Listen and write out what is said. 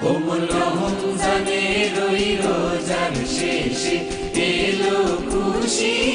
কোমল রমজানের ওই রোজার শেষে এলো খুশি